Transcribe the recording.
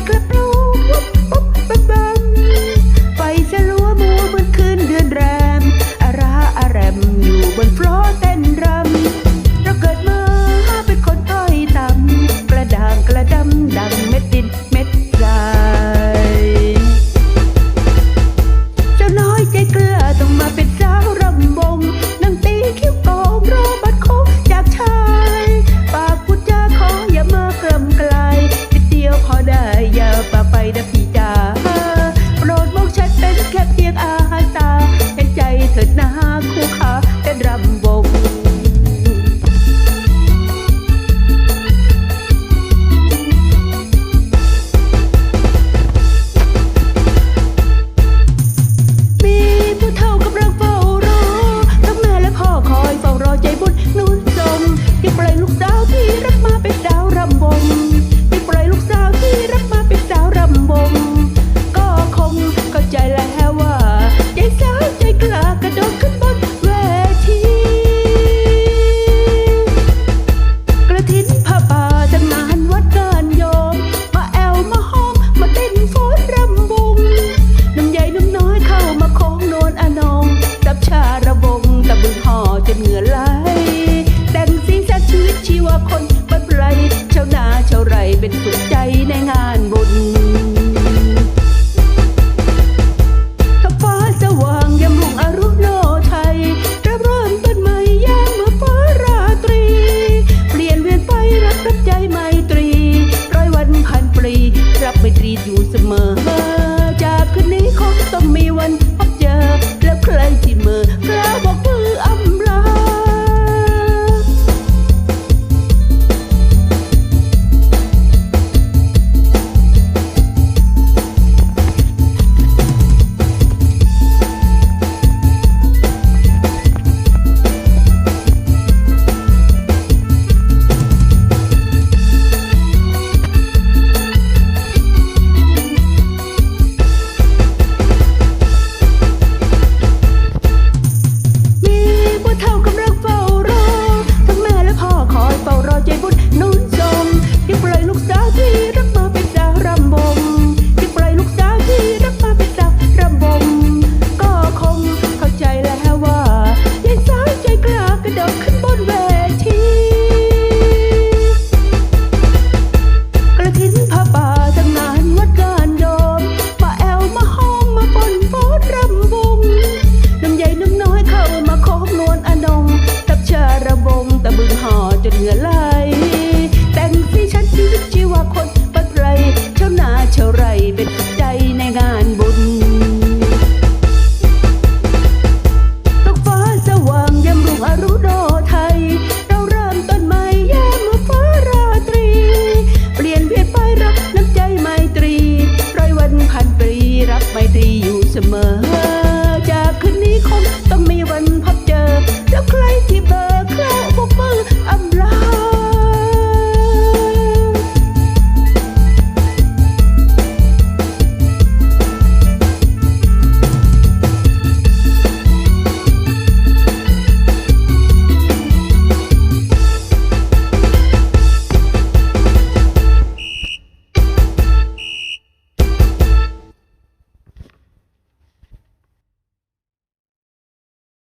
like a blow. ปล่อยลูกสาวที่รักมาเปดาวรำวงไปปล่อยลูกสาวที่รักมาเป็าวรำวงก็คงเข้าใจแล้ว่า ใจสาวใจกล้ากระโดดขึ้นบนเวทีกระถินผ้าป่าจากงานวัดการโยมมาแอวมาหอมมาเต้นฟ้อนรำวงน้ำใหญ่น้ำน้อยเข้ามาคองนวลอนองตับชาระบงตะบึงห่อจนเหงื่อไเป็นสุขใจในงาน